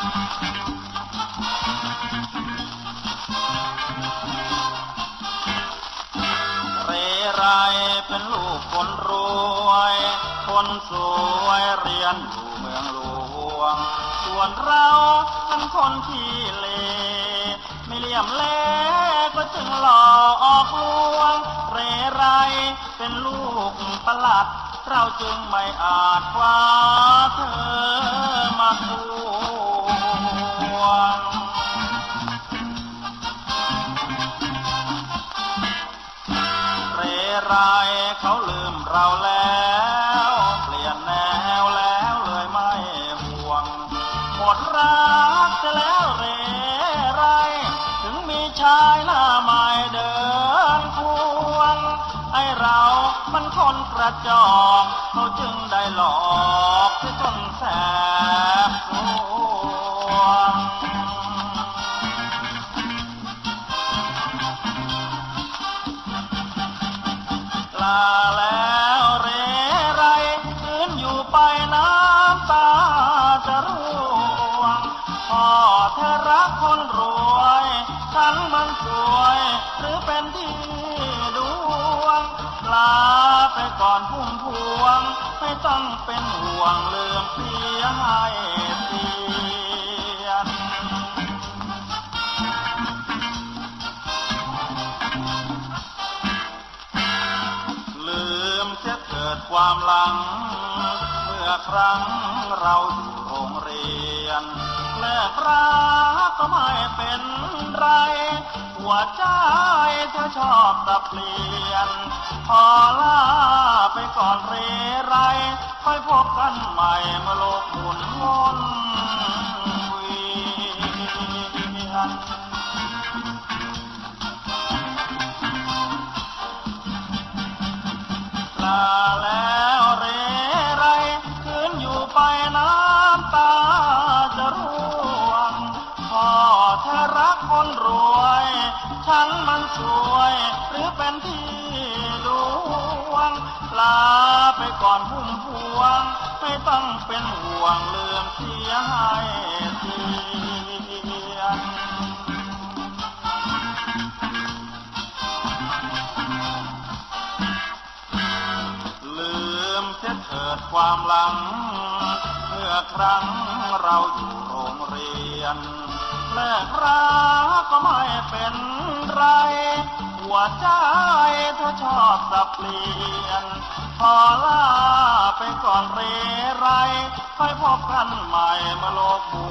เรไรเป็นลูกคนรวย คนสวยเรียนอยู่เมืองหลวง ส่วนเราเป็นคนที่เลไม่เลี่ยมเล่ก็จึงหลอกออกลวง เรไรเป็นลูกประหลัด เราจึงไม่อาจคว้าเธอมาท ไรเขาลืมเราแล้ว เปลี่ยนแนวแล้วเลยไม่ห่วงหมดรักจะแล้วเรไร ถึงมีชายหน้าใหม่เดินควง ไอเรามันคนกระจอกเขาจึงได้หลอกที่จนแสบสวง ลาแล้วเรไรคืนอยู่ไปน้ำตาจะร่วงพ่อเธอรักคนรวย ฉันมันสวยหรือเป็นที่ดวงลาไปก่อนพุ่มพวง ไม่ต้องเป็นห่วงเลื่อมเสียให้เดความหลัง เมื่อครั้งเราโรงเรียนเลิกรักก็ไม่เป็นไร หัวใจเธอชอบสับเปลี่ยน พอลาไปก่อนเรไร ค่อยพบกันใหม่เมื่อโลกหมุนวนเวียน ลาแล้วเรไรคืนอยู่ไปน้ำตาจะร่วงพ่อเธอรักคนรวย ฉันมันสวยหรือเป็นที่ดวง ลาไปก่อนพุ่มพวง ไม่ต้องเป็นห่วงเลื่อมเสียให้เความหลัง เมื่อครั้งเราอยู่โรงเรียนเลิกรักก็ไม่เป็นไร หัวใจเธอชอบสับเปลี่ยน พอลาไปก่อนเรไร ค่อยพบกันใหม่มื่อโลกหมุ